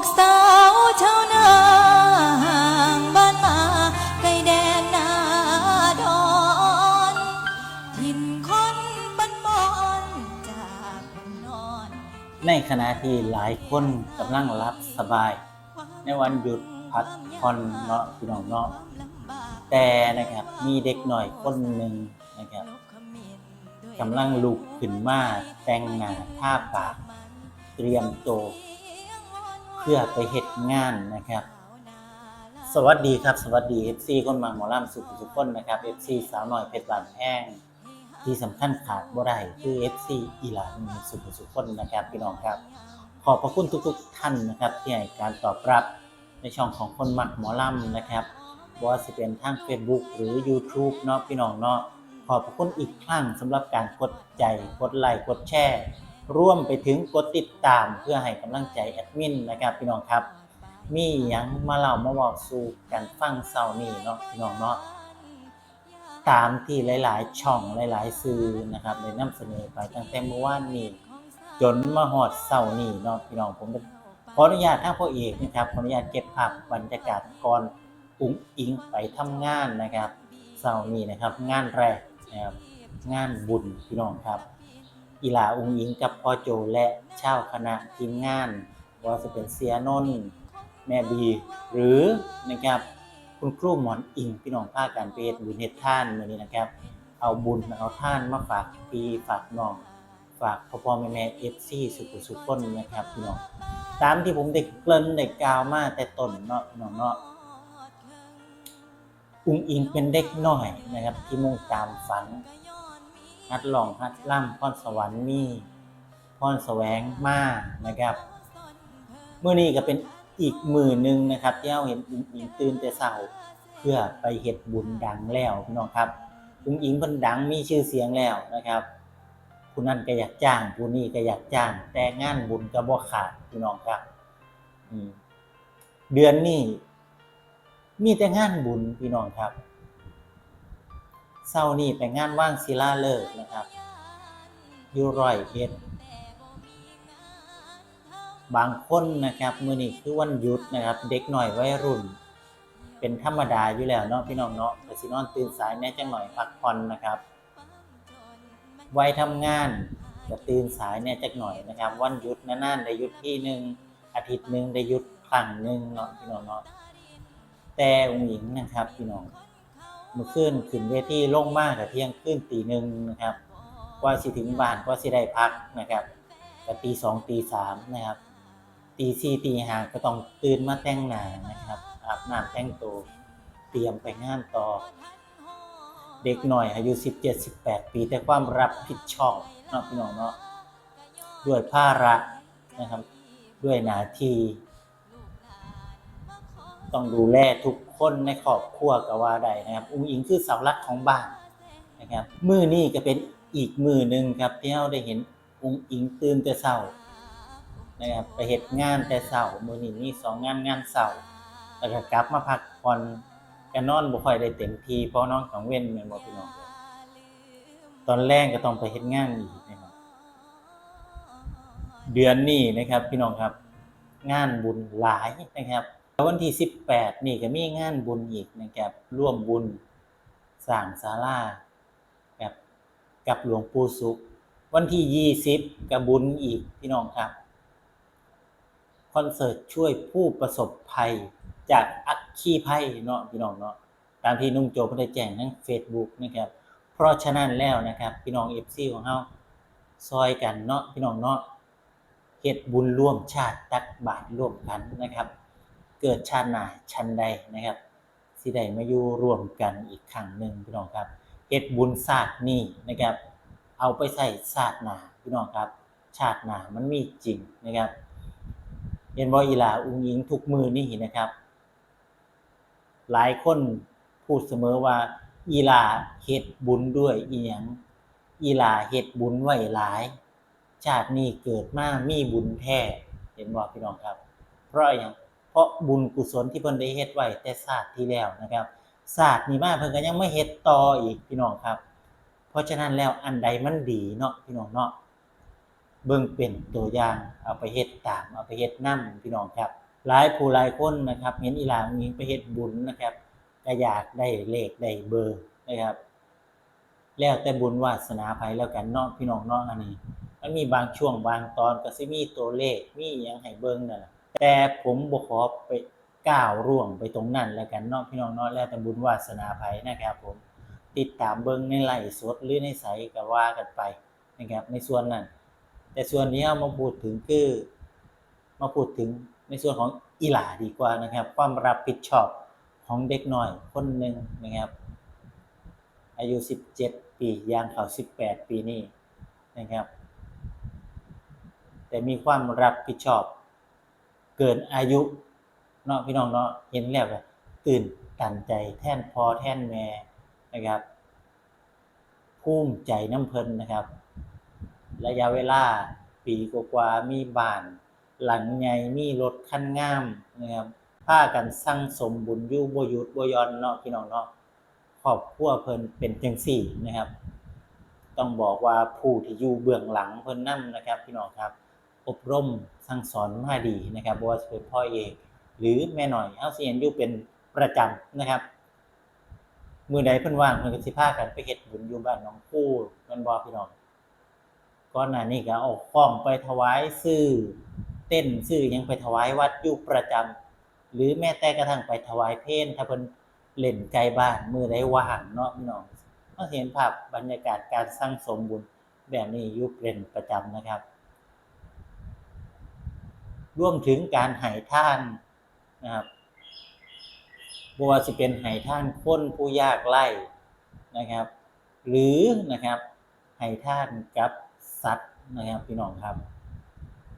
กสาวชาวนาห่างบ้านมาไกลแดนนาดอนถิ่นคนบ้านมอนจากคนนอน ในขณะที่หลายคนกำลังรับสบาย ในวันหยุดพักผ่อนเนาะพี่น้องเนาะแต่นะครับมีเด็กหน่อยคนหนึ่งนะครับกำลังลุกขึ้นมาแต่งหน้าทาปาก เตรียมโต เพื่อไปเฮ็ดงานนะครับ สวัสดีครับ สวัสดี FC คนมาหมอลำสุขสุขคนนะครับ FC สาวหน่อยเพชรบานแพงที่สำคัญขาดบ่ได้คือ FC อีหลานสุขสุขคนนะครับพี่น้องครับ ขอบพระคุณทุก ๆ ท่านนะครับที่ให้การตอบรับในช่องของคนมักหมอลำนะครับบ่ว่าสิเป็นทาง Facebook หรือ YouTube เนาะพี่น้องเนาะขอบพระคุณอีกครั้งสำหรับการกดใจกดไลค์กดแชร์ ร่วมไปถึงกดติดตามเพื่อให้กำลังใจแอดมินนะครับพี่น้องครับ มีหยังมาเล่ามาบอกสู่กันฟังเศร้านี้เนาะพี่น้องเนาะตามที่หลาย ๆ ช่องหลาย ๆ สื่อนะครับได้นำเสนอไปตั้งแต่เมื่อวานนี้จนมาหอดเสาร์นี้เนาะพี่น้องผมก็ขออนุญาตทางพ่อเอกนะครับขออนุญาตเก็บภาพบรรยากาศก่อนอุ้งอิงไปทำงานนะครับเสาร์นี้นะครับ งานแรกนะครับงานบุญพี่น้องครับ อีหลาอุ้งอิงกับพ่อโจและชาวคณะทีมงานว่าจะเป็นเสียนนแม่บี หรือนะครับคุณครูหมอนอิงพี่น้องภาคการเปรตบุญเฮ็ดท่านวันนี้นะครับ เอาบุญเอาท่านมาฝากพี่ฝากน้องฝากพ่อพ่อแม่แม่เอฟซีสุขุสุขคนนะครับพี่น้องตามที่ผมได้เกริ่นได้กล่าวมาแต่ต้นเนาะน้องเนาะอุ้งอิงเป็นเด็กน้อยนะครับ ที่มุ่งตามฝัน ฮัดหลองฮัดล่ำพรสวรรค์มีพรแสวงมานะครับเมื่อนี้ก็เป็นอีกมือหนึ่งนะครับที่เราเห็นอุ้งอิงตื่นแต่เช้าเพื่อไปเฮ็ดบุญดังแล้วพี่น้องครับอุ้งอิงเพิ่นดังมีชื่อเสียงแล้วนะครับผู้นั้นก็อยากจ้างผู้นี้ก็อยากจ้าง แต่งานบุญก็บ่ขาดพี่น้องครับเดือนนี้มีแต่งานบุญพี่น้องครับ เศร้านี้ไปงานว่างศิลาฤกษ์นะครับอยู่ร้อยเอ็ดบางคนนะครับมื้อนี้คือวันหยุดนะครับ เด็กหน่อยวัยรุ่น เป็นธรรมดาอยู่แล้วเนาะพี่น้องเนาะก็สินอนตื่นสายแน่จังหน่อยพักผ่อนนะครับวัยทำงานจะตื่นสายเนี่ยจักหน่อยนะครับ วันหยุดนานๆได้หยุดที่หนึ่งอาทิตย์หนึ่งได้หยุดครั้งหนึ่งเนาะพี่น้องเนาะแต่องหญิงนะครับพี่น้อง มื่อคืนขึ้นเวทีลงมากกับเที่ยงคืนตีหนึ่งนะครับ กว่าสิถึงบ้านกว่าสิได้พักนะครับกับตีสองตีสามนะครับ ตีสี่ตีห้าก็ต้องตื่นมาแต่งหน้านะครับอาบน้ำแต่งตัวเตรียมไปงานต่อ เด็กหน่อยอายุ17 18 ปีแต่ความรับผิดชอบเนาะพี่น้องเนาะด้วยภาระนะครับ ด้วยหน้าที่ ต้องดูแลทุกคนในครอบครัวก็ว่าได้นะครับ อุ้งอิงคือเสาหลักของบ้านนะครับมือนี้ก็เป็นอีกมือหนึ่งครับที่เราได้เห็นอุ้งอิงตื่นแต่เช้านะครับไปเฮ็ดงานแต่เช้ามือนี้มีสองงานงานเช้าแล้วก็กลับมาพักผ่อนก็นอนบ่ค่อยได้เต็มทีเพราะน้อนกลางเว้นแม่นบ่พี่น้องตอนแรกก็ต้องไปเฮ็ดงานอีกนะครับเดือนนี้นะครับ พี่น้องครับ งานบุญหลายนะครับ วันที่ 18 นี่ก็มีงานบุญอีกนะครับร่วมบุญสร้างศาลากับกับหลวงปู่สุข วันที่ 20ก็บุญอีกพี่น้องครับคอนเสิร์ตช่วยผู้ประสบภัยจากอัคคีภัยเนาะพี่น้องเนาะตามที่นุ่งโจเพิ่นได้แจ้งทั้ง Facebook นะครับ เพราะฉะนั้นแล้วนะครับพี่น้อง FC ของเฮาซอยกันเนาะพี่น้องเนาะเฮ็ดบุญร่วมชาติตักบาตรร่วมกันนะครับ เกิดชาติหน้าชันใดนะครับสิได้มาอยู่ร่วมกันอีกครั้งหนึ่งพี่น้องครับเฮ็ดบุญศาสตร์นี้นะครับ เอาไปใส่ศาสตร์หนาพี่น้องครับ ชาติหนามันมีจริงนะครับเห็นบ่อีหลาอุ้งยิงทุกมือนี่นะครับ หลายคนพูดเสมอว่า อีหลาเฮ็ดบุญด้วยอีหยังอีหลาเฮ็ดบุญไว้หลาย ชาตินี้เกิดมามีบุญแท้เห็นบ่พี่น้องครับ เพราะหยัง เพราะบุญกุศลที่เพิ่นได้เฮ็ดไว้แต่ชาสติที่แล้วนะครับชาสตินี้มาเพิ่นก็ยังไม่เฮ็ดต่ออีกพี่น้องครับ เพราะฉะนั้นแล้วอันใดมันดีเนาะพี่น้องเนาะเบิ่งเป็นตัวอย่างเอาไปเฮ็ดตามเอาไปเฮ็ดนํพี่น้องครับ หลายผู้หลายคนนะครับเห็นอีหลางอิงไปเฮ็ดบุญนะครับก็อยากได้เลขได้เบอร์นะครับ แล้วแต่บุญวาสนาไผแล้วกันเนาะพี่น้องเนาะอันนี้ มันมีบางช่วงบางตอนก็สิมีตัวเลขมีหยังให้เบิ่งนั่นแหละ แต่ผมบ่ขอไปก้าวร่วงไปตรงนั้นแล้วกันเนาะพี่น้องเนาะแล้วแต่บุญวาสนาไผนะครับผมติดตามเบิ่งในไลฟ์สดหรือในไสก็ว่ากันไปนะครับในส่วนนั้น แต่ส่วนนี้เอามาพูดถึงคือ มาพูดถึงในส่วนของอีหลาดีกว่านะครับ ความรับผิดชอบของเด็กน้อยคนหนึ่งนะครับ อายุ 17 ปีย่างเขา18 ปีนี้นะครับ แต่มีความรับผิดชอบ เกินอายุเนาะพี่น้องเนาะเห็นแล้วก็ตื่นตันใจแท่นพอแท่นแม่นะครับภูมิใจน้ำเพลินนะครับ ระยะเวลาปีกว่ามีบ้าน หลังใหญ่มีรถคันงามนะครับพากันสร้างสมบุญยู่บ่ยุดบ่ยอนเนาะพี่น้องเนาะครอบครัวเพิ่นเป็นจังซี่นะครับ ต้องบอกว่าผู้ที่อยู่เบื้องหลังเพิ่นนํนะครับ พี่น้องครับ อบรม สั่งสอนมาดีนะครับบ่ว่าจะเป็นพ่อเอกหรือแม่หน่อยเฮาสิเห็นอยู่เป็นประจำนะครับมือใดเพิ่นว่างเพิ่นก็สิพากันไปเฮ็ดบุญอยู่บ้านหนองคู่แม่นบ่พี่น้องก่อนหน้านี้ก็เอาของไปถวายซื้อเต้นซื้อยังไปถวายวัดอยู่ประจำหรือแม้แต่กระทั่งไปถวายเพลถ้าเพิ่นเล่นไกลบ้านมือใดว่างเนาะพี่น้องเราเห็นภาพบรรยากาศการสร้างสมบุญแบบนี้อยู่เป็นประจำนะครับ รวมถึงการให้ท่านนะครับบ่ว่าสิเป็นให้ท่านคนผู้ยากไร้นะครับ หรือนะครับให้ท่านกับสัตว์นะครับพี่น้องครับ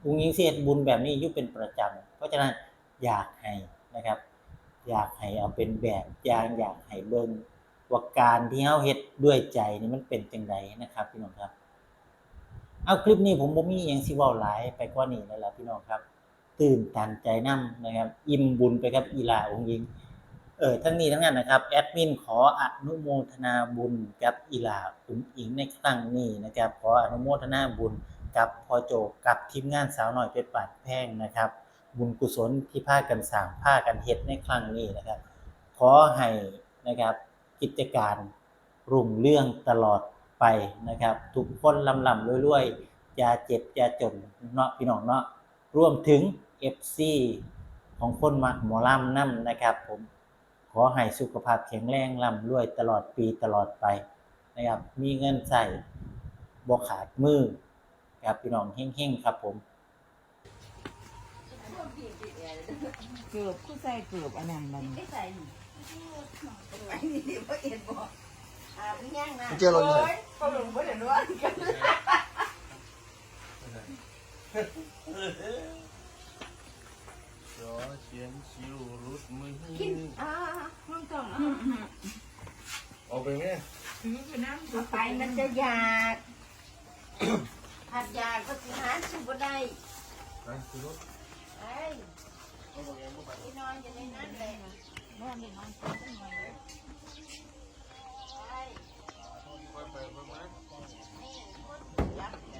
อุ้งยิงเสียบุญแบบนี้ยู่เป็นประจำเพราะฉะนั้นอยากให้นะครับ อยากให้เอาเป็นแบบอย่างอยากให้เบิ่งว่าการที่เฮาเฮ็ดด้วยใจนี่มันเป็นจังไดนะครับพี่น้องครับ เอาคลิปนี้ผมบ่มีหยังสิเว้าหลายไปกว่านี้แล้วล่ะพี่น้องครับ ตื่นตันใจนํนะครับ อิ่มบุญไปกับอีหลาองค์หญิงเออทั้งนี้ทั้งนั้นนะครับแอดมินขออนุโมทนาบุญกับอีหลาอุ้งอิงในครั้งนี้นะครับขออนุโมทนาบุญกับพ่อโจกับทีมงานสาวหน่อยเพชรปาดแพงนะครับ บุญกุศลที่พากันสร้างพากันเฮ็ดในครั้งนี้นะครับ ขอให้นะครับกิจการรุ่งเรื่องตลอดไปนะครับ ทุกคนลำลำรวยๆอย่าเจ็บอย่าจนเนาะพี่น้องเนาะรวมถึง FC ของคนมักหมอลำนํนะครับผมขอให้สุขภาพแข็งแรงร่ำรวยตลอดปีตลอดไปนะครับมีเงินใส่บ่ขาดมือครับพี่น้องเฮงๆครับผมเกือบผู้ใส่เกือบอันนั้นมันไม่ใส่หนิไอ้นี่พ่อเอ็ดบอกอ่าพี่ย่างนะเจอเราอยู่ไหนโอ้ยพ่อหลวงพ่อเดี๋ยวรู้ว่ากัน จอเขียนคิวรุดมือ กินอ่าห้องต้อง เอาไปไหม เอาไป มันจะอยากผัดอยากก็สิหาสุบได้ไปคือรถไอ้ที่นอนอยู่ในนั้นเลยนอนในนอนตัวตั้งหน่อยเลยไอ้ไปไปไปมานี่คนยักษ์